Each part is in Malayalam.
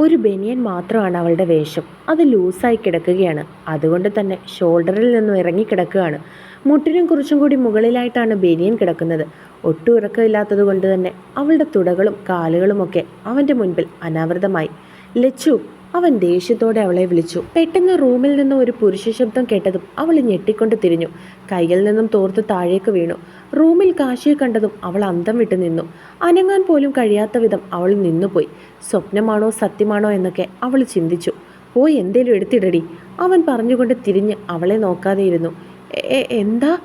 ഒരു ബനിയൻ മാത്രമാണ് അവളുടെ വേഷം. അത് ലൂസായി കിടക്കുകയാണ്. അതുകൊണ്ട് തന്നെ ഷോൾഡറിൽ നിന്നും ഇറങ്ങി കിടക്കുകയാണ്. മുട്ടിനും കുറച്ചും കൂടി മുകളിലായിട്ടാണ് ബനിയൻ കിടക്കുന്നത്. ഒട്ടും ഇറക്കമില്ലാത്തത് കൊണ്ട് തന്നെ അവളുടെ തുടകളും കാലുകളുമൊക്കെ അവന്റെ മുൻപിൽ അനാവൃതമായി. ലച്ചു അവൻ ദേഷ്യത്തോടെ അവളെ വിളിച്ചു. പെട്ടെന്ന് റൂമിൽ നിന്നും ഒരു പുരുഷ ശബ്ദം കേട്ടതും അവൾ ഞെട്ടിക്കൊണ്ട് തിരിഞ്ഞു. കയ്യിൽ നിന്നും തോർത്ത് താഴേക്ക് വീണു. റൂമിൽ കാശിയെ കണ്ടതും അവൾ അന്തം വിട്ടു നിന്നു. അനങ്ങാൻ പോലും കഴിയാത്ത വിധം അവൾ നിന്നുപോയി. സ്വപ്നമാണോ സത്യമാണോ എന്നൊക്കെ അവൾ ചിന്തിച്ചു. പോയി എന്തേലും എടുത്തിടടി അവൻ പറഞ്ഞുകൊണ്ട് തിരിഞ്ഞ് അവളെ നോക്കാതെ ഇരുന്നു "എ- എ- എന്താ?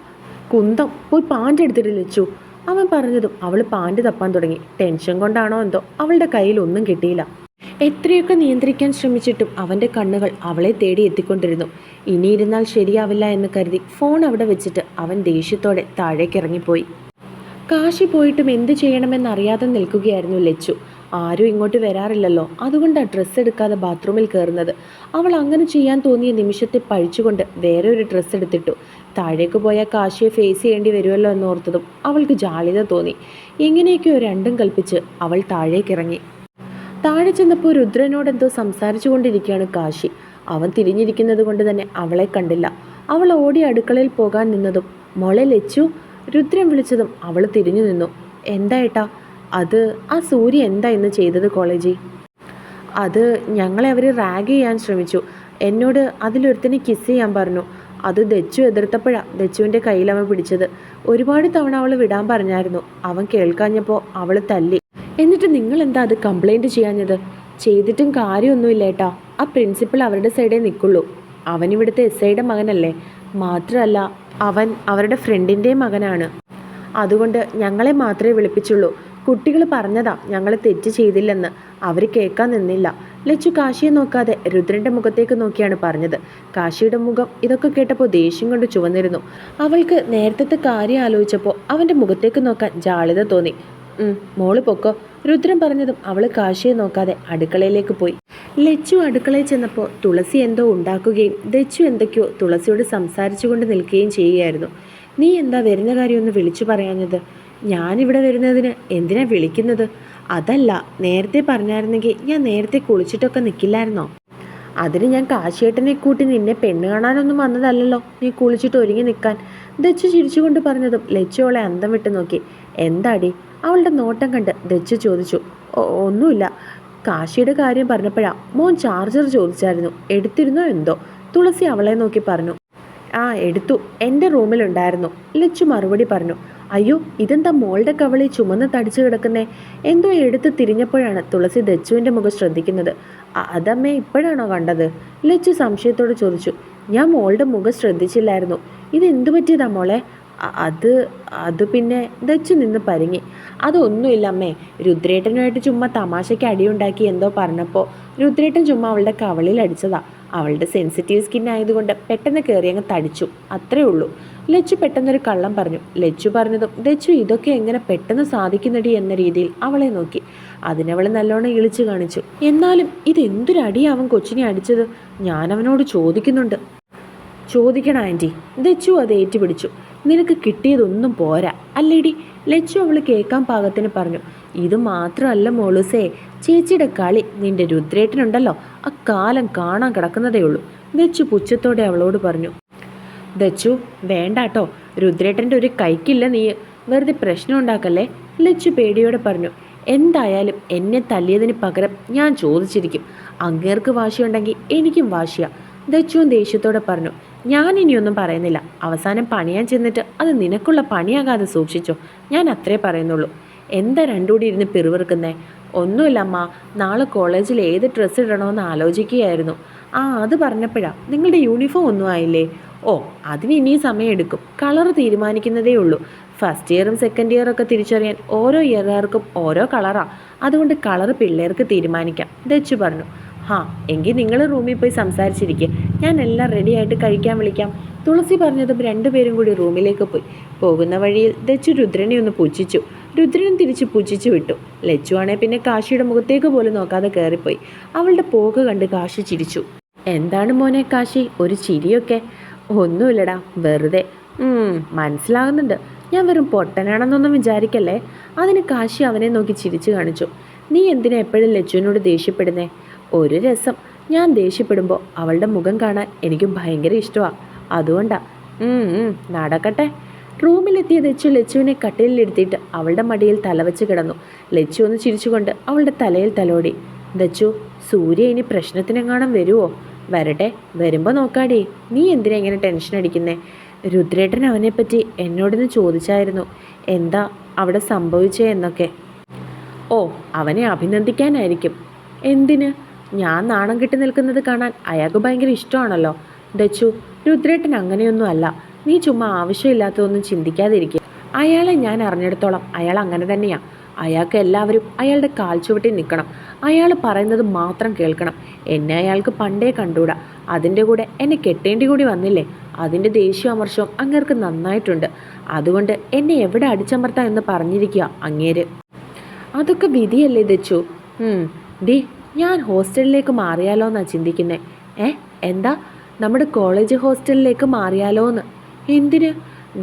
കുന്തം. പോയി പാന്റ് എടുത്തിട്ട് ലച്ചു അവൻ പറഞ്ഞതും അവൾ പാന്റ് തപ്പാൻ തുടങ്ങി. ടെൻഷൻ കൊണ്ടാണോ എന്തോ? അവളുടെ കയ്യിൽ ഒന്നും കിട്ടിയില്ല. എത്രയൊക്കെ നിയന്ത്രിക്കാൻ ശ്രമിച്ചിട്ടും അവന്റെ കണ്ണുകൾ അവളെ തേടി എത്തിക്കൊണ്ടിരുന്നു. ഇനിയിരുന്നാൽ ശരിയാവില്ല എന്ന് കരുതി ഫോൺ അവിടെ വെച്ചിട്ട് അവൻ ദേഷ്യത്തോടെ താഴേക്ക് ഇറങ്ങിപ്പോയി കാശി പോയിട്ടും എന്ത് ചെയ്യണമെന്നറിയാതെ നിൽക്കുകയായിരുന്നു ലച്ചു. ആരും ഇങ്ങോട്ട് വരാറില്ലല്ലോ. അതുകൊണ്ടാണ് ഡ്രസ്സ് എടുക്കാതെ ബാത്റൂമിൽ കയറുന്നത്. അവൾ അങ്ങനെ ചെയ്യാൻ തോന്നിയ നിമിഷത്തെ പഴിച്ചുകൊണ്ട് വേറെ ഒരു ഡ്രസ്സ് എടുത്തിട്ടു. താഴേക്ക് പോയാൽ കാശിയെ ഫേസ് ചെയ്യേണ്ടി വരുമല്ലോ എന്നോർത്തതും അവൾക്ക് ജാളിത തോന്നി. എങ്ങനെയൊക്കെയോ രണ്ടും കൽപ്പിച്ച് അവൾ താഴേക്കിറങ്ങി. താഴെ ചെന്നപ്പോൾ രുദ്രനോട് എന്തോ സംസാരിച്ചു കൊണ്ടിരിക്കുകയാണ് കാശി. അവൻ തിരിഞ്ഞിരിക്കുന്നത് കൊണ്ട് തന്നെ അവളെ കണ്ടില്ല. അവൾ ഓടി അടുക്കളയിൽ പോകാൻ നിന്നതും മോളെ ലച്ചു രുദ്രൻ വിളിച്ചതും അവൾ തിരിഞ്ഞു നിന്നു. എന്താ ഏട്ടാ? അത് ആ സൂര്യ എന്താ ഇന്ന് ചെയ്തത് കോളേജിൽ അത് ഞങ്ങളെ അവർ റാഗ് ചെയ്യാൻ ശ്രമിച്ചു. എന്നോട് അതിലൊരുത്തിനെ കിസ് ചെയ്യാൻ പറഞ്ഞു. അത് ദച്ചു എതിർത്തപ്പോഴാണ് ദച്ചുവിന്റെ കയ്യിൽ അവൻ പിടിച്ചത്. ഒരുപാട് തവണ അവൾ വിടാൻ പറഞ്ഞായിരുന്നു. അവൻ കേൾക്കാഞ്ഞപ്പോൾ അവൾ തല്ലി. എന്നിട്ട് നിങ്ങൾ എന്താ അത് കംപ്ലൈന്റ് ചെയ്യാഞ്ഞത്? ചെയ്തിട്ടും കാര്യമൊന്നുമില്ല ഏട്ടാ ആ പ്രിൻസിപ്പൾ അവരുടെ സൈഡേ നിൽക്കുള്ളൂ അവൻ ഇവിടുത്തെ എസ് ഐയുടെ മകനല്ലേ? മാത്രമല്ല അവൻ അവരുടെ ഫ്രണ്ടിന്റെ മകനാണ്. അതുകൊണ്ട് ഞങ്ങളെ മാത്രമേ വിളിപ്പിച്ചുള്ളൂ. കുട്ടികൾ പറഞ്ഞതാ ഞങ്ങൾ തെറ്റ് ചെയ്തില്ലെന്ന്. അവർ കേൾക്കാൻ നിന്നില്ല. ലച്ചു കാശിയെ നോക്കാതെ രുദ്രന്റെ മുഖത്തേക്ക് നോക്കിയാണ് പറഞ്ഞത്. കാശിയുടെ മുഖം ഇതൊക്കെ കേട്ടപ്പോൾ ദേഷ്യം കൊണ്ട് ചുവന്നിരുന്നു. അവൾക്ക് നേരത്തെ കാര്യം ആലോചിച്ചപ്പോൾ അവന്റെ മുഖത്തേക്ക് നോക്കാൻ ജാളിത തോന്നി. മോൾ പൊക്കോ. രുദ്രൻ പറഞ്ഞതും അവൾ കാശിയെ നോക്കാതെ അടുക്കളയിലേക്ക് പോയി. ലച്ചു അടുക്കളയിൽ ചെന്നപ്പോൾ തുളസി എന്തോ ഉണ്ടാക്കുകയും ദച്ചു എന്തൊക്കെയോ തുളസിയോട് സംസാരിച്ചുകൊണ്ട് നിൽക്കുകയും ചെയ്യുകയായിരുന്നു. നീ എന്താ വരുന്ന കാര്യം ഒന്ന് വിളിച്ചു പറയാഞ്ഞത്? ഞാനിവിടെ വരുന്നതിന് എന്തിനാ വിളിക്കുന്നത്? അതല്ല നേരത്തെ പറഞ്ഞായിരുന്നെങ്കിൽ ഞാൻ നേരത്തെ കുളിച്ചിട്ടൊക്കെ നിൽക്കില്ലായിരുന്നോ അതിന് ഞാൻ കാശിയേട്ടനെ കൂട്ടി നിന്നെ പെണ്ണ് കാണാനൊന്നും വന്നതല്ലല്ലോ. നീ കുളിച്ചിട്ട് ഒരുങ്ങി നിൽക്കാൻ. ദച്ചു ചിരിച്ചുകൊണ്ട് പറഞ്ഞതും ലച്ചു അന്തം വിട്ട് നോക്കി. എന്താടി? അവളുടെ നോട്ടം കണ്ട് ദച്ചു ചോദിച്ചു. ഒന്നുമില്ല. കാശിയുടെ കാര്യം പറഞ്ഞപ്പോഴാ മോൻ ചാർജർ ചോദിച്ചായിരുന്നു. എടുത്തിരുന്നോ എന്തോ? തുളസി അവളെ നോക്കി പറഞ്ഞു. ആ എടുത്തു. എന്റെ റൂമിലുണ്ടായിരുന്നു. ലച്ചു മറുപടി പറഞ്ഞു. അയ്യോ ഇതെന്താ മോളുടെ കവളി ചുമന്ന് തടിച്ചു കിടക്കുന്നേ? എന്തോ എടുത്ത് തിരിഞ്ഞപ്പോഴാണ് തുളസി ദച്ചുവിന്റെ മുഖം ശ്രദ്ധിക്കുന്നത്. "അ- അതമ്മേ ഇപ്പോഴാണോ കണ്ടത്? ലച്ചു സംശയത്തോട് ചോദിച്ചു. ഞാൻ മോളുടെ മുഖം ശ്രദ്ധിച്ചില്ലായിരുന്നു. ഇത് എന്തു പറ്റിയതാ മോളെ? അത് അത് പിന്നെ ദച്ചു നിന്ന് പരിങ്ങി. അതൊന്നുമില്ല അമ്മേ. രുദ്രേട്ടനുമായിട്ട് ചുമ്മാ തമാശയ്ക്ക് അടിയുണ്ടാക്കി എന്തോ പറഞ്ഞപ്പോൾ രുദ്രേട്ടൻ ചുമ്മാ അവളുടെ കവളിൽ അടിച്ചതാ. അവളുടെ സെൻസിറ്റീവ് സ്കിൻ ആയതുകൊണ്ട് പെട്ടെന്ന് കയറി അങ്ങ് തടിച്ചു. അത്രേ ഉള്ളൂ. ലച്ചു പെട്ടെന്നൊരു കള്ളം പറഞ്ഞു. ലച്ചു പറഞ്ഞതും ലച്ചു ഇതൊക്കെ എങ്ങനെ പെട്ടെന്ന് സാധിക്കുന്നടി? എന്ന രീതിയിൽ അവളെ നോക്കി. അതിനവൾ നല്ലോണം ഇളിച്ചു കാണിച്ചു. എന്നാലും ഇത് എന്തൊരടിയാ അവൻ കൊച്ചിനെ അടിച്ചത്? ഞാനവനോട് ചോദിക്കുന്നുണ്ട്. ചോദിക്കണം ആന്റി ദച്ചു അത് ഏറ്റുപിടിച്ചു. നിനക്ക് കിട്ടിയതൊന്നും പോരാ. അല്ലേടി? ലച്ചു അവൾ കേൾക്കാൻ പാകത്തിന് പറഞ്ഞു. ഇത് മാത്രമല്ല മോളൂസേ. ചേച്ചിയുടെ കളി നിന്റെ രുദ്രേട്ടനുണ്ടല്ലോ. ആ കാലം കാണാൻ കിടക്കുന്നതേ ഉള്ളൂ. ദച്ചു പുച്ഛത്തോടെ അവളോട് പറഞ്ഞു ദച്ചു വേണ്ടാട്ടോ. രുദ്രേട്ടന്റെ ഒരു കൈക്കില്ല നീ. വെറുതെ പ്രശ്നം ഉണ്ടാക്കല്ലേ? ലച്ചു പേടിയോടെ പറഞ്ഞു എന്തായാലും എന്നെ തല്ലിയതിന് പകരം ഞാൻ ചോദിച്ചിരിക്കും. അങ്ങേർക്ക് വാശിയുണ്ടെങ്കിൽ എനിക്കും വാശിയാ. ദച്ചുവും ദേഷ്യത്തോടെ പറഞ്ഞു ഞാൻ ഇനിയൊന്നും പറയുന്നില്ല. അവസാനം പണിയാൻ ചെന്നിട്ട് അത് നിനക്കുള്ള പണിയാകാതെ സൂക്ഷിച്ചോ. ഞാൻ അത്രേ പറയുന്നുള്ളൂ. എന്താ രണ്ടുകൂടി ഇരുന്ന് പിറുവിറുക്കുന്നേ ഒന്നുമില്ല അമ്മ നാളെ കോളേജിൽ ഏത് ഡ്രസ്സ് ഇടണമെന്ന് ആലോചിക്കുകയായിരുന്നു. ആ അത് പറഞ്ഞപ്പോഴാ നിങ്ങളുടെ യൂണിഫോം ഒന്നും ആയില്ലേ? ഓ അതിന് ഇനിയും സമയമെടുക്കും കളർ തീരുമാനിക്കുന്നതേ ഉള്ളൂ. ഫസ്റ്റ് ഇയറും സെക്കൻഡ് ഇയറും ഒക്കെ തിരിച്ചറിയാൻ ഓരോ ഇയറുകാർക്കും ഓരോ കളറാ. അതുകൊണ്ട് കളർ പിള്ളേർക്ക് തീരുമാനിക്കാം. ദച്ചു പറഞ്ഞു. ഹാ എങ്കിൽ നിങ്ങൾ റൂമിൽ പോയി സംസാരിച്ചിരിക്കുക ഞാൻ എല്ലാം റെഡിയായിട്ട് കഴിക്കാൻ വിളിക്കാം. തുളസി പറഞ്ഞതും രണ്ടുപേരും കൂടി റൂമിലേക്ക് പോയി. പോകുന്ന വഴിയിൽ ദച്ചു രുദ്രനെ ഒന്ന് പുച്ഛിച്ചു രുദ്രനും തിരിച്ച് പുച്ഛിച്ചു വിട്ടു. ലച്ചുവാണെ പിന്നെ കാശിയുടെ മുഖത്തേക്ക് പോലും നോക്കാതെ കയറിപ്പോയി അവളുടെ പോക്ക് കണ്ട് കാശി ചിരിച്ചു. എന്താണ് മോനെ കാശി? ഒരു ചിരിയൊക്കെ? ഒന്നുമില്ലടാ വെറുതെ. മനസ്സിലാകുന്നുണ്ട്. ഞാൻ വെറും പൊട്ടനാണെന്നൊന്നും വിചാരിക്കല്ലേ? അതിന് കാശി അവനെ നോക്കി ചിരിച്ചു കാണിച്ചു. നീ എന്തിനാ എപ്പോഴും ലച്ചുവിനോട് ദേഷ്യപ്പെടുന്നേ? ഒരു രസം. ഞാൻ ദേഷ്യപ്പെടുമ്പോൾ അവളുടെ മുഖം കാണാൻ എനിക്ക് ഭയങ്കര ഇഷ്ടമാണ് അതുകൊണ്ടാ. നടക്കട്ടെ. റൂമിലെത്തിയ ലച്ചു ലച്ചുവിനെ കട്ടിലിലിരുത്തിയിട്ട് അവളുടെ മടിയിൽ തലവെച്ച് കിടന്നു. ലച്ചു ഒന്ന് ചിരിച്ചുകൊണ്ട് അവളുടെ തലയിൽ തലോടി. ദച്ചു സൂര്യ ഇനി പ്രശ്നത്തിനെങ്ങാനും വരുമോ വരട്ടെ വരുമ്പോൾ നോക്കാടി. നീ എന്തിനാ ഇങ്ങനെ ടെൻഷൻ അടിക്കുന്നേ? രുദ്രേട്ടൻ അവനെപ്പറ്റി എന്നോടൊന്ന് ചോദിച്ചായിരുന്നു. എന്താ അവിടെ സംഭവിച്ചേ എന്നൊക്കെ. ഓ അവനെ അഭിനന്ദിക്കാനായിരിക്കും. എന്തിന്? ഞാൻ നാണം കെട്ടി നിൽക്കുന്നത് കാണാൻ അയാൾക്ക് ഭയങ്കര ഇഷ്ടമാണല്ലോ. ദച്ചു രുദ്രേട്ടൻ അങ്ങനെയൊന്നും അല്ല. നീ ചുമ്മാ ആവശ്യമില്ലാത്തതൊന്നും ചിന്തിക്കാതിരിക്കുക അയാളെ ഞാൻ അറിഞ്ഞിടത്തോളം അയാൾ അങ്ങനെ തന്നെയാണ് അയാൾക്ക് എല്ലാവരും അയാളുടെ കാൽ ചുവട്ടി നിൽക്കണം. അയാൾ പറയുന്നത് മാത്രം കേൾക്കണം. എന്നെ അയാൾക്ക് പണ്ടേ കണ്ടുകൂടാ. അതിന്റെ കൂടെ എന്നെ കെട്ടേണ്ടി കൂടി വന്നില്ലേ? അതിന്റെ ദേഷ്യ അമർഷവും അങ്ങേർക്ക് നന്നായിട്ടുണ്ട്. അതുകൊണ്ട് എന്നെ എവിടെ അടിച്ചമർത്താം എന്ന് പറഞ്ഞിരിക്കുക അങ്ങേര്. അതൊക്കെ വിധിയല്ലേ ദച്ചു? ദി ഞാൻ ഹോസ്റ്റലിലേക്ക് മാറിയാലോ എന്നാണ് ചിന്തിക്കുന്നത് ഏ? എന്താ? നമ്മുടെ കോളേജ് ഹോസ്റ്റലിലേക്ക് മാറിയാലോ എന്ന് എന്തിന്?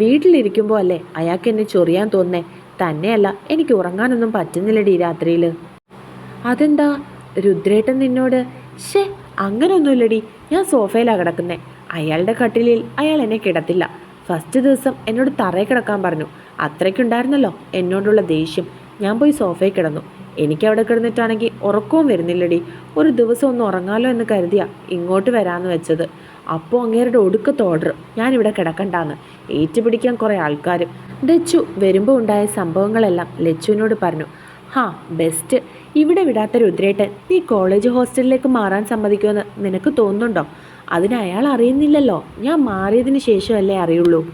വീട്ടിലിരിക്കുമ്പോൾ അല്ലേ അയാൾക്ക് എന്നെ ചൊറിയാൻ തോന്നേ? തന്നെയല്ല എനിക്ക് ഉറങ്ങാനൊന്നും പറ്റുന്നില്ലടി രാത്രിയിൽ അതെന്താ? രുദ്രേട്ടൻ നിന്നോട് ഷേ അങ്ങനൊന്നുമില്ലടി ഞാൻ സോഫയിലാണ് കിടക്കുന്നത് അയാളുടെ കട്ടിലിൽ അയാൾ എന്നെ കിടത്തില്ല. ഫസ്റ്റ് ദിവസം എന്നോട് തറയിൽ കിടക്കാൻ പറഞ്ഞു. അത്രയ്ക്കുണ്ടായിരുന്നല്ലോ എന്നോടുള്ള ദേഷ്യം. ഞാൻ പോയി സോഫയിൽ കിടന്നു. എനിക്ക് അവിടെ കിടന്നിട്ടാണെങ്കിൽ ഉറക്കവും വരുന്നില്ലടി. ഒരു ദിവസം ഒന്ന് ഉറങ്ങാലോ എന്ന് കരുതിയാ ഇങ്ങോട്ട് വരാമെന്ന് വെച്ചത്. അപ്പോൾ അങ്ങേരുടെ ഒടുക്കത്തെ ഓർഡർ ഞാനിവിടെ കിടക്കണ്ടാന്ന്. ഏറ്റുപിടിക്കാൻ കുറേ ആൾക്കാരും. ലച്ചു വരുമ്പോൾ ഉണ്ടായ സംഭവങ്ങളെല്ലാം ലച്ചുവിനോട് പറഞ്ഞു. ഹാ ബെസ്റ്റ് ഇവിടെ വിടാത്ത രുദ്രേട്ടൻ നീ കോളേജ് ഹോസ്റ്റലിലേക്ക് മാറാൻ സമ്മതിക്കുമെന്ന് നിനക്ക് തോന്നുന്നുണ്ടോ? അതിന് അയാൾ അറിയുന്നില്ലല്ലോ. ഞാൻ മാറിയതിന് ശേഷമല്ലേ അറിയുള്ളൂ.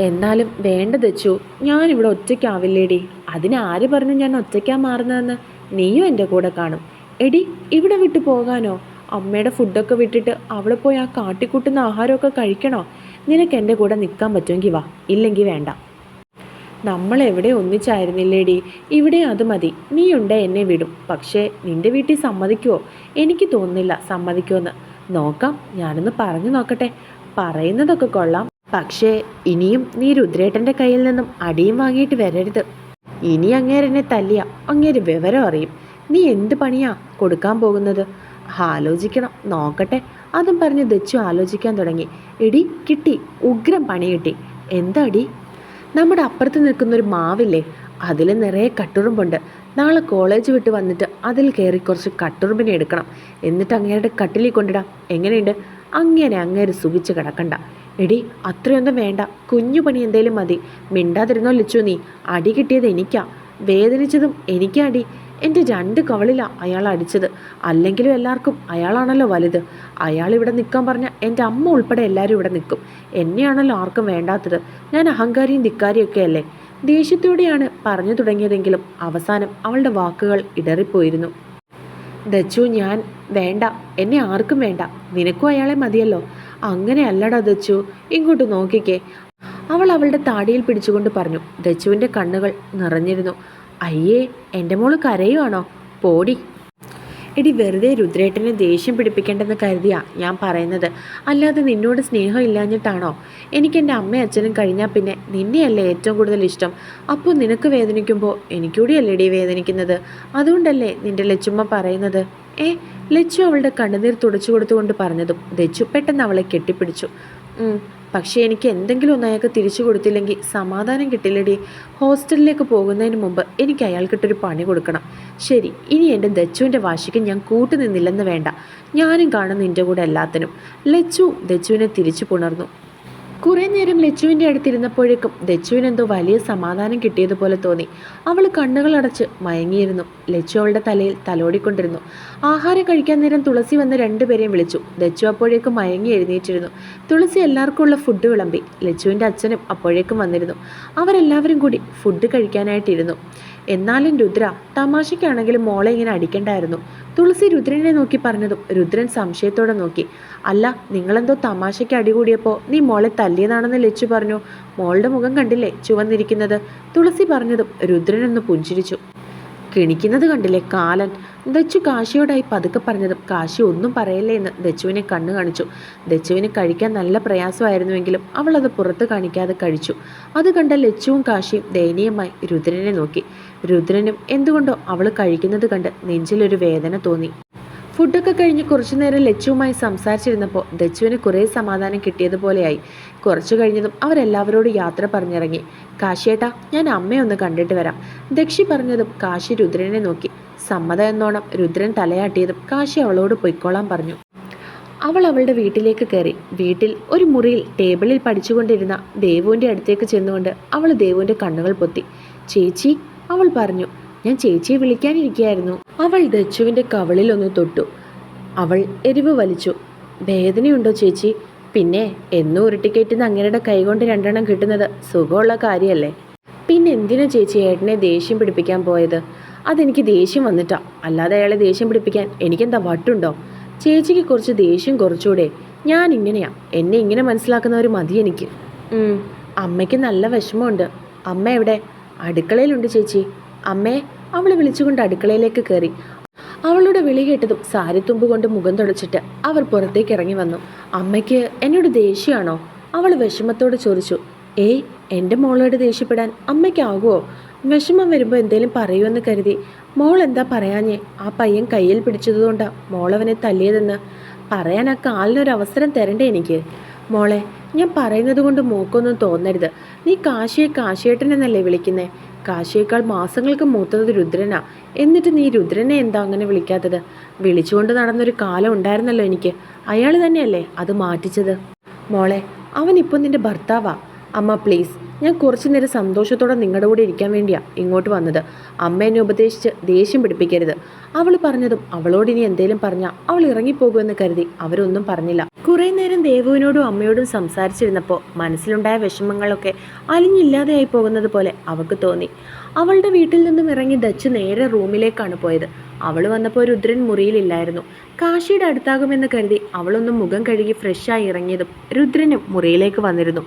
എന്നാലും വേണ്ട ദച്ചു ഞാനിവിടെ ഒറ്റയ്ക്കാവില്ലേടി. ആര് പറഞ്ഞു ഞാൻ ഒറ്റയ്ക്കാ മാറുന്നതെന്ന്? നീയും എന്റെ കൂടെ കാണും. എടി ഇവിടെ വിട്ടു പോകാനോ? അമ്മയുടെ ഫുഡൊക്കെ വിട്ടിട്ട് അവിടെ പോയി ആ കാട്ടിക്കൂട്ടുന്ന ആഹാരമൊക്കെ കഴിക്കണോ? നിനക്ക് എന്റെ കൂടെ നിൽക്കാൻ പറ്റുമെങ്കിൽ വാ. ഇല്ലെങ്കിൽ വേണ്ട. നമ്മൾ എവിടെ ഒന്നിച്ചായിരുന്നില്ലേടി? ഇവിടെ അത് മതി. നീയുണ്ട എന്നെ വിടും. പക്ഷേ നിന്റെ വീട്ടിൽ സമ്മതിക്കുമോ എനിക്ക് തോന്നുന്നില്ല സമ്മതിക്കുമെന്ന്. നോക്കാം. ഞാനൊന്ന് പറഞ്ഞു നോക്കട്ടെ. പറയുന്നതൊക്കെ കൊള്ളാം. പക്ഷേ ഇനിയും നീ രുദ്രേട്ടന്റെ കയ്യിൽ നിന്നും അടിയും വാങ്ങിയിട്ട് വരരുത്. ഇനി അങ്ങേരെന്നെ തല്ലിയ. അങ്ങേര് വിവരം അറിയും. നീ എന്ത് പണിയാ കൊടുക്കാൻ പോകുന്നത്? ആലോചിക്കണം. നോക്കട്ടെ. അതും പറഞ്ഞ് ദച്ചു ആലോചിക്കാൻ തുടങ്ങി. എടി കിട്ടി. ഉഗ്രം പണി കിട്ടി. എന്താടി? നമ്മുടെ അപ്പുറത്ത് നിൽക്കുന്നൊരു മാവില്ലേ? അതിൽ നിറയെ കട്ടുറുമ്പുണ്ട്. നാളെ കോളേജ് വിട്ട് വന്നിട്ട് അതിൽ കയറി കുറച്ച് കട്ടുറുമ്പിനെ എടുക്കണം. എന്നിട്ട് അങ്ങേരുടെ കട്ടിലിൽ കൊണ്ടിടാം. എങ്ങനെയുണ്ട്? അങ്ങനെ അങ്ങേര് സുഖിച്ച് കിടക്കണ്ട. എടി അത്രയൊന്നും വേണ്ട. കുഞ്ഞു പണി എന്തേലും മതി. മിണ്ടാതിരുന്നോ ലിച്ചു നീ? അടി കിട്ടിയത് എനിക്കാ. വേദനിച്ചതും എനിക്കാ അടി എന്റെ രണ്ട് കവളിലാണ് അയാൾ അടിച്ചത്. അല്ലെങ്കിലും എല്ലാവർക്കും അയാളാണല്ലോ വലുത്. അയാൾ ഇവിടെ നിൽക്കാൻ പറഞ്ഞ എന്റെ അമ്മ ഉൾപ്പെടെ എല്ലാവരും ഇവിടെ നിൽക്കും. എന്നെയാണല്ലോ ആർക്കും വേണ്ടാത്തത്. ഞാൻ അഹങ്കാരിയും ധിക്കാരിയൊക്കെ അല്ലേ? ദേഷ്യത്തോടെയാണ് പറഞ്ഞു തുടങ്ങിയതെങ്കിലും അവസാനം അവളുടെ വാക്കുകൾ ഇടറിപ്പോയിരുന്നു. ദച്ചു ഞാൻ വേണ്ട. എന്നെ ആർക്കും വേണ്ട. നിനക്കും അയാളെ മതിയല്ലോ. അങ്ങനെ അല്ലടാ ദച്ചു. ഇങ്ങോട്ട് നോക്കിക്കേ. അവൾ അവളുടെ താടിയിൽ പിടിച്ചുകൊണ്ട് പറഞ്ഞു. ദച്ചുവിന്റെ കണ്ണുകൾ നിറഞ്ഞിരുന്നു. അയ്യേ എന്റെ മോൾ കരയുവാണോ? പോടി. എടി വെറുതെ രുദ്രേട്ടനെ ദേഷ്യം പിടിപ്പിക്കേണ്ടെന്ന് കരുതിയാ ഞാൻ പറയുന്നത്. അല്ലാതെ നിന്നോട് സ്നേഹം ഇല്ലാഞ്ഞിട്ടാണോ? എനിക്ക് എന്റെ അമ്മയും അച്ഛനും കഴിഞ്ഞാൽ പിന്നെ നിന്നെയല്ലേ ഏറ്റവും കൂടുതൽ ഇഷ്ടം? അപ്പോൾ നിനക്ക് വേദനിക്കുമ്പോൾ എനിക്കൂടിയല്ലേടി വേദനിക്കുന്നത്? അതുകൊണ്ടല്ലേ നിന്റെ ലച്ചുമ്മ പറയുന്നത്? ഏ ലച്ചു അവളുടെ കണ്ണുനീർ തുടച്ചു കൊടുത്തുകൊണ്ട് പറഞ്ഞതും ലച്ചു പെട്ടെന്ന് അവളെ കെട്ടിപ്പിടിച്ചു. "ഉം, പക്ഷേ എനിക്ക് എന്തെങ്കിലും ഒന്ന് അയാൾക്ക് തിരിച്ചു കൊടുത്തില്ലെങ്കിൽ സമാധാനം കിട്ടില്ലടി. ഹോസ്റ്റലിലേക്ക് പോകുന്നതിന് മുമ്പ് എനിക്ക് അയാൾക്കിട്ടൊരു പണി കൊടുക്കണം. ശരി ഇനി എന്റെ ദച്ചുവിന്റെ വാശിക്ക് ഞാൻ കൂട്ടുനിന്നില്ലെന്ന് വേണ്ട. ഞാനും കാണുന്നു നിന്റെ കൂടെ എല്ലാത്തിനും. ലച്ചു ദച്ചുവിനെ തിരിച്ചു പുണർന്നു. കുറേ നേരം ലച്ചുവിന്റെ അടുത്തിരുന്നപ്പോഴേക്കും ലച്ചുവിനെന്തോ വലിയ സമാധാനം കിട്ടിയതുപോലെ തോന്നി. അവൾ കണ്ണുകൾ അടച്ച് മയങ്ങിയിരുന്നു. ലച്ചു അവളുടെ തലയിൽ തലോടിക്കൊണ്ടിരുന്നു. ആഹാരം കഴിക്കാൻ നേരം തുളസി വന്ന് രണ്ടുപേരെയും വിളിച്ചു. ലച്ചു അപ്പോഴേക്കും മയങ്ങി എഴുന്നേറ്റിരുന്നു. തുളസി എല്ലാവർക്കും ഉള്ള ഫുഡ് വിളമ്പി. ലച്ചുവിന്റെ അച്ഛനും അപ്പോഴേക്കും വന്നിരുന്നു. അവരെല്ലാവരും കൂടി ഫുഡ് കഴിക്കാനായിട്ടിരുന്നു. എന്നാലും രുദ്ര തമാശയ്ക്കാണെങ്കിലും മോളെ ഇങ്ങനെ അടിക്കണ്ടായിരുന്നു. തുളസി രുദ്രനെ നോക്കി പറഞ്ഞതും രുദ്രൻ സംശയത്തോടെ നോക്കി. അല്ല നിങ്ങളെന്തോ തമാശയ്ക്ക് അടികൂടിയപ്പോൾ നീ മോളെ തല്ലിയതാണെന്ന് ലച്ചു പറഞ്ഞു. മോളുടെ മുഖം കണ്ടില്ലേ ചുവന്നിരിക്കുന്നത്? തുളസി പറഞ്ഞതും രുദ്രനൊന്ന് പുഞ്ചിരിച്ചു. കിണിക്കുന്നത് കണ്ടില്ലേ കാലൻ? ദച്ചു കാശിയോടായി പതുക്കെ പറഞ്ഞതും കാശി ഒന്നും പറയല്ലേ എന്ന് ദച്ചുവിനെ കണ്ണു കാണിച്ചു. ദച്ചുവിന് കഴിക്കാൻ നല്ല പ്രയാസമായിരുന്നുവെങ്കിലും അവൾ അത് പുറത്ത് കാണിക്കാതെ കഴിച്ചു. അത് കണ്ട ലച്ചുവും കാശിയും ദയനീയമായി രുദ്രനെ നോക്കി. രുദ്രനും എന്തുകൊണ്ടോ അവൾ കഴിക്കുന്നത് കണ്ട് നെഞ്ചിലൊരു വേദന തോന്നി. ഫുഡൊക്കെ കഴിഞ്ഞ് കുറച്ചു നേരം ലച്ചുവുമായി സംസാരിച്ചിരുന്നപ്പോൾ ദച്ചുവിന് കുറേ സമാധാനം കിട്ടിയതുപോലെയായി. കുറച്ചു കഴിഞ്ഞതും അവരെല്ലാവരോടും യാത്ര പറഞ്ഞിറങ്ങി. കാശിയേട്ടാ ഞാൻ അമ്മയൊന്ന് കണ്ടിട്ട് വരാം. ദക്ഷി പറഞ്ഞതും കാശി രുദ്രനെ നോക്കി. സമ്മതം എന്നോണം രുദ്രൻ തലയാട്ടിയതും കാശി അവളോട് പൊയ്ക്കോളാൻ പറഞ്ഞു. അവൾ അവളുടെ വീട്ടിലേക്ക് കയറി. വീട്ടിൽ ഒരു മുറിയിൽ ടേബിളിൽ പഠിച്ചുകൊണ്ടിരുന്ന ദേവുവിന്റെ അടുത്തേക്ക് ചെന്നുകൊണ്ട് അവൾ ദേവുവിന്റെ കണ്ണുകൾ പൊത്തി. ചേച്ചി അവൾ പറഞ്ഞു ഞാൻ ചേച്ചിയെ വിളിക്കാനിരിക്കുകയായിരുന്നു അവൾ ദച്ചുവിന്റെ കവളിൽ ഒന്ന് തൊട്ടു. അവൾ എരിവ് വലിച്ചു. വേദനയുണ്ടോ ചേച്ചി? പിന്നെ എന്നും ഉരുട്ടിക്കയറ്റുന്ന അങ്ങനെയുടെ കൈകൊണ്ട് രണ്ടെണ്ണം കിട്ടുന്നത് സുഖമുള്ള കാര്യമല്ലേ? പിന്നെ എന്തിനാ ചേച്ചി ഏട്ടനെ ദേഷ്യം പിടിപ്പിക്കാൻ പോയത്? അതെനിക്ക് ദേഷ്യം വന്നിട്ടാ. അല്ലാതെ അയാളെ ദേഷ്യം പിടിപ്പിക്കാൻ എനിക്കെന്താ വട്ടുണ്ടോ? ചേച്ചിക്ക് കുറച്ച് ദേഷ്യം കുറച്ചുകൂടെ. ഞാൻ ഇങ്ങനെയാ. എന്നെ ഇങ്ങനെ മനസ്സിലാക്കുന്നവർ മതി എനിക്ക്. അമ്മയ്ക്ക് നല്ല വിഷമമുണ്ട്. അമ്മ എവിടെ? അടുക്കളയിലുണ്ട് ചേച്ചി. അമ്മേ അവൾ വിളിച്ചുകൊണ്ട് അടുക്കളയിലേക്ക് കയറി അവളുടെ വിളി കേട്ടതും സാരിത്തുമ്പ് കൊണ്ട് മുഖം തുടച്ചിട്ട് അവർ പുറത്തേക്ക് ഇറങ്ങി വന്നു. അമ്മയ്ക്ക് എന്നോട് ദേഷ്യമാണോ? അവൾ വിഷമത്തോട് ചോദിച്ചു. ഏയ് എന്റെ മോളോട് ദേഷ്യപ്പെടാൻ അമ്മയ്ക്കാകുമോ വിഷമം വരുമ്പോൾ എന്തേലും പറയുമെന്ന് കരുതി. മോൾ എന്താ പറയാഞ്ഞേ? ആ പയ്യൻ കയ്യിൽ പിടിച്ചതുകൊണ്ടാ മോളവനെ തല്ലിയതെന്ന്. പറയാൻ ആ കാലിനൊരവസരം തരണ്ടേ എനിക്ക്? മോളെ ഞാൻ പറയുന്നത് കൊണ്ട് മോക്കൊന്നും തോന്നരുത്. നീ കാശിയെ കാശിയേട്ടൻ എന്നല്ലേ വിളിക്കുന്നേ? കാശിയേക്കാൾ മാസങ്ങൾക്ക് മൂത്തത് രുദ്രനാ. എന്നിട്ട് നീ രുദ്രനെ എന്താ അങ്ങനെ വിളിക്കാത്തത്? വിളിച്ചുകൊണ്ട് നടന്നൊരു കാലം ഉണ്ടായിരുന്നല്ലോ എനിക്ക്. അയാൾ തന്നെയല്ലേ അത് മാറ്റിച്ചത്? മോളെ അവൻ ഇപ്പോൾ നിന്റെ ഭർത്താവാ. അമ്മ പ്ലീസ് ഞാൻ കുറച്ചു നേരം സന്തോഷത്തോടെ നിങ്ങളുടെ കൂടെ ഇരിക്കാൻ വേണ്ടിയാ ഇങ്ങോട്ട് വന്നത്. അമ്മ എന്നെ ഉപദേശിച്ച് ദേഷ്യം പിടിപ്പിക്കരുത്. അവൾ പറഞ്ഞതും അവളോട് ഇനി എന്തേലും പറഞ്ഞാൽ അവൾ ഇറങ്ങിപ്പോകുമെന്ന് കരുതി അവരൊന്നും പറഞ്ഞില്ല. കുറേ നേരം ദേവുവിനോടും അമ്മയോടും സംസാരിച്ചിരുന്നപ്പോൾ മനസ്സിലുണ്ടായ വിഷമങ്ങളൊക്കെ അലിഞ്ഞില്ലാതെയായി പോകുന്നത് പോലെ അവൾക്ക് തോന്നി. അവളുടെ വീട്ടിൽ നിന്നും ഇറങ്ങി ദച്ച് നേരെ റൂമിലേക്കാണ് പോയത്. അവൾ വന്നപ്പോൾ രുദ്രൻ മുറിയിലില്ലായിരുന്നു കാശിയുടെ അടുത്താകുമെന്ന് കരുതി അവളൊന്നും മുഖം കഴുകി ഫ്രഷായി ഇറങ്ങിയതും രുദ്രനും മുറിയിലേക്ക് വന്നിരുന്നു.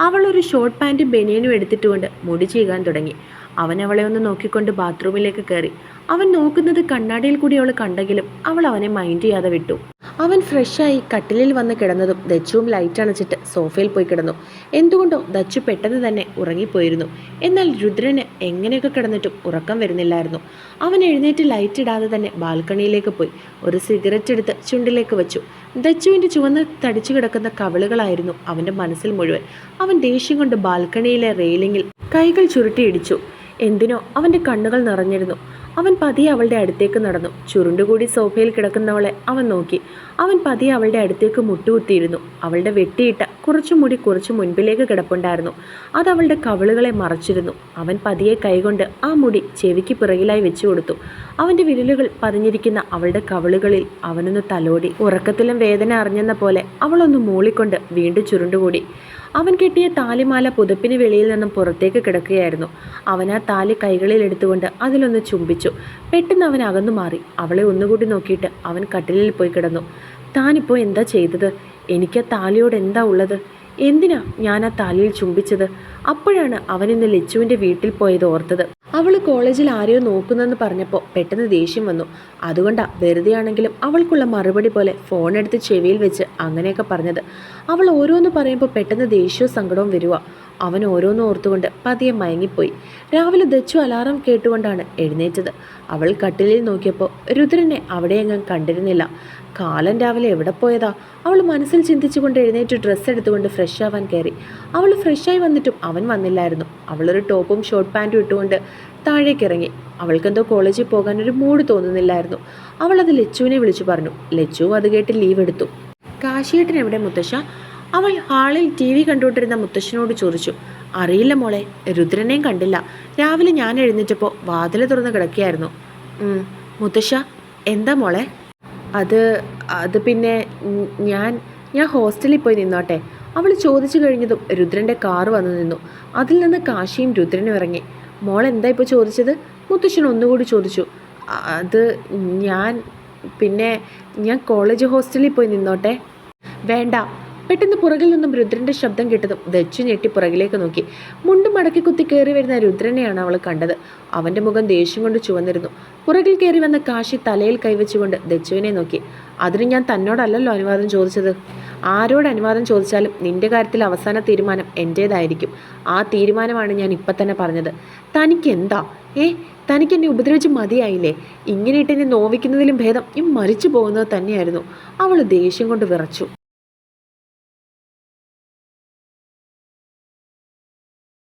അവൾ ഒരു ഷോർട്ട് പാന്റും ബനിയനും എടുത്തിട്ടുകൊണ്ട് മുടി ചെയ്യാൻ തുടങ്ങി. അവൻ അവളെ ഒന്ന് നോക്കിക്കൊണ്ട് ബാത്റൂമിലേക്ക് കയറി. അവൻ നോക്കുന്നത് കണ്ണാടിയിൽ കൂടി അവൾ കണ്ടെങ്കിലും അവൾ അവനെ മൈൻഡ് ചെയ്യാതെ വിട്ടു. അവൻ ഫ്രഷായി കട്ടിലിൽ വന്ന് കിടന്നതും ദച്ചുവും ലൈറ്റ് അണച്ചിട്ട് സോഫയിൽ പോയി കിടന്നു. എന്തുകൊണ്ടോ ദച്ചു പെട്ടെന്ന് തന്നെ ഉറങ്ങിപ്പോയിരുന്നു. എന്നാൽ രുദ്രന് എങ്ങനെയൊക്കെ കിടന്നിട്ടും ഉറക്കം വരുന്നില്ലായിരുന്നു. അവൻ എഴുന്നേറ്റ് ലൈറ്റ് ഇടാതെ തന്നെ ബാൽക്കണിയിലേക്ക് പോയി. ഒരു സിഗരറ്റ് എടുത്ത് ചുണ്ടിലേക്ക് വെച്ചു. ദച്ചുവിന്റെ ചുവന്ന് തടിച്ചു കിടക്കുന്ന കവിളുകളായിരുന്നു അവന്റെ മനസ്സിൽ മുഴുവൻ. അവൻ ദേഷ്യം കൊണ്ട് ബാൽക്കണിയിലെ റെയിലിങ്ങിൽ കൈകൾ ചുരുട്ടിയിടിച്ചു എന്തിനോ അവന്റെ കണ്ണുകൾ നിറഞ്ഞിരുന്നു. അവൻ പതിയെ അവളുടെ അടുത്തേക്ക് നടന്നു. ചുരുണ്ടുകൂടി സോഫയിൽ കിടക്കുന്നവളെ അവൻ നോക്കി. അവൻ പതിയെ അവളുടെ അടുത്തേക്ക് മുട്ടുകുത്തിയിരുന്നു. അവളുടെ വെട്ടിയിട്ട കുറച്ചു മുടി കുറച്ച് മുൻപിലേക്ക് കിടപ്പുണ്ടായിരുന്നു. അത് അവളുടെ കവിളുകളെ മറച്ചിരുന്നു. അവൻ പതിയെ കൈകൊണ്ട് ആ മുടി ചെവിക്ക് പിറകിലായി വെച്ചു കൊടുത്തു. അവന്റെ വിരലുകൾ പതിഞ്ഞിരിക്കുന്ന അവളുടെ കവിളുകളിൽ അവനൊന്ന് തലോടി. ഉറക്കത്തിലും വേദന അറിഞ്ഞെന്ന പോലെ അവളൊന്ന് മൂളിക്കൊണ്ട് വീണ്ടും ചുരുണ്ടുകൂടി. അവൻ കെട്ടിയ താലിമാല പുതപ്പിന് വെളിയിൽ നിന്നും പുറത്തേക്ക് കിടക്കുകയായിരുന്നു. അവൻ ആ താലി കൈകളിൽ എടുത്തുകൊണ്ട് അതിലൊന്ന് ചുംബിച്ചു. പെട്ടെന്ന് അവൻ അകന്നു മാറി. അവളെ ഒന്നുകൂടി നോക്കിയിട്ട് അവൻ കട്ടിലിൽ പോയി കിടന്നു. താനിപ്പോൾ എന്താ ചെയ്തത്? എനിക്ക് ആ താലിയോട് എന്താ ഉള്ളത്? എന്തിനാ ഞാൻ ആ താലിയിൽ ചുംബിച്ചത്? അപ്പോഴാണ് അവൻ ഇന്ന് ലച്ചുവിന്റെ വീട്ടിൽ പോയത് ഓർത്തത്. അവൾ കോളേജിൽ ആരെയോ നോക്കുന്നെന്ന് പറഞ്ഞപ്പോൾ പെട്ടെന്ന് ദേഷ്യം വന്നു. അതുകൊണ്ടാ വെറുതെ ആണെങ്കിലും അവൾക്കുള്ള മറുപടി പോലെ ഫോൺ എടുത്ത് ചെവിയിൽ വെച്ച് അങ്ങനെയൊക്കെ പറഞ്ഞത്. അവൾ ഓരോന്ന് പറയുമ്പോൾ പെട്ടെന്ന് ദേഷ്യവും സങ്കടവും വരുക അവൻ ഓരോന്ന് ഓർത്തുകൊണ്ട് പതിയെ മയങ്ങിപ്പോയി. രാവിലെ ദച്ചു അലാറം കേട്ടുകൊണ്ടാണ് എഴുന്നേറ്റത്. അവൾ കട്ടിലിൽ നോക്കിയപ്പോൾ രുദ്രനെ അവിടെയെങ്ങും കണ്ടിരുന്നില്ല. കാലൻ രാവിലെ എവിടെ പോയതാ? അവൾ മനസ്സിൽ ചിന്തിച്ചുകൊണ്ട് എഴുന്നേറ്റ് ഡ്രസ്സ് എടുത്തുകൊണ്ട് ഫ്രഷ് ആവാൻ കയറി. അവൾ ഫ്രഷായി വന്നിട്ടും അവൻ വന്നില്ലായിരുന്നു. അവളൊരു ടോപ്പും ഷോർട്ട് പാന്റും ഇട്ടുകൊണ്ട് താഴേക്ക് ഇറങ്ങി അവൾക്കെന്തോ കോളേജിൽ പോകാൻ ഒരു മൂഡ് തോന്നുന്നില്ലായിരുന്നു. അവൾ അത് ലച്ചുവിനെ വിളിച്ചു പറഞ്ഞു. ലച്ചു അത് കേട്ട് ലീവ് എടുത്തു. കാശിയേട്ടൻ എവിടെ മുത്തശ്ശ? അവൾ ഹാളിൽ ടി വി കണ്ടുകൊണ്ടിരുന്ന മുത്തശ്ശനോട് ചോദിച്ചു അറിയില്ല മോളെ രുദ്രനെയും കണ്ടില്ല. രാവിലെ ഞാൻ എഴുന്നേറ്റപ്പോൾ വാതിൽ തുറന്ന് കിടക്കുകയായിരുന്നു. "ഉം, മുത്തശ്ശ എന്താ മോളെ? അത് അത് പിന്നെ ഞാൻ ഞാൻ ഹോസ്റ്റലിൽ പോയി നിന്നോട്ടെ. അവൾ ചോദിച്ചു കഴിഞ്ഞതും രുദ്രന്റെ കാറ് വന്നു നിന്നു. അതിൽ നിന്ന് കാശിയും രുദ്രനും ഇറങ്ങി. മോൾ എന്താ ഇപ്പോൾ ചോദിച്ചത്? മുത്തശ്ശൻ ഒന്നുകൂടി ചോദിച്ചു. അത് ഞാൻ പിന്നെ ഞാൻ കോളേജ് ഹോസ്റ്റലിൽ പോയി നിന്നോട്ടെ. വേണ്ട പെട്ടെന്ന് പുറകിൽ നിന്നും രുദ്രന്റെ ശബ്ദം കേട്ടതും ദച്ചു ഞെട്ടി പുറകിലേക്ക് നോക്കി. മുണ്ട് മടക്കി കുത്തി കയറി വരുന്ന രുദ്രനെയാണ് അവൾ കണ്ടത്. അവന്റെ മുഖം ദേഷ്യം കൊണ്ട് ചുവന്നിരുന്നു. പുറകിൽ കയറി വന്ന കാശി തലയിൽ കൈവച്ചുകൊണ്ട് ദച്ചുവിനെ നോക്കി. അതിന് ഞാൻ തന്നോടല്ലല്ലോ അനുവാദം ചോദിച്ചത്? ആരോട് അനുവാദം ചോദിച്ചാലും നിന്റെ കാര്യത്തിൽ അവസാന തീരുമാനം എന്റേതായിരിക്കും ആ തീരുമാനമാണ് ഞാൻ ഇപ്പം തന്നെ പറഞ്ഞത്. തനിക്ക് എന്താ ഏ? തനിക്ക് എന്നെ ഉപദ്രവിച്ച് മതിയായില്ലേ? ഇങ്ങനെയിട്ട് എന്നെ നോവിക്കുന്നതിലും ഭേദം ഈ മരിച്ചു പോകുന്നത് തന്നെയായിരുന്നു. അവൾ ദേഷ്യം കൊണ്ട് വിറച്ചു.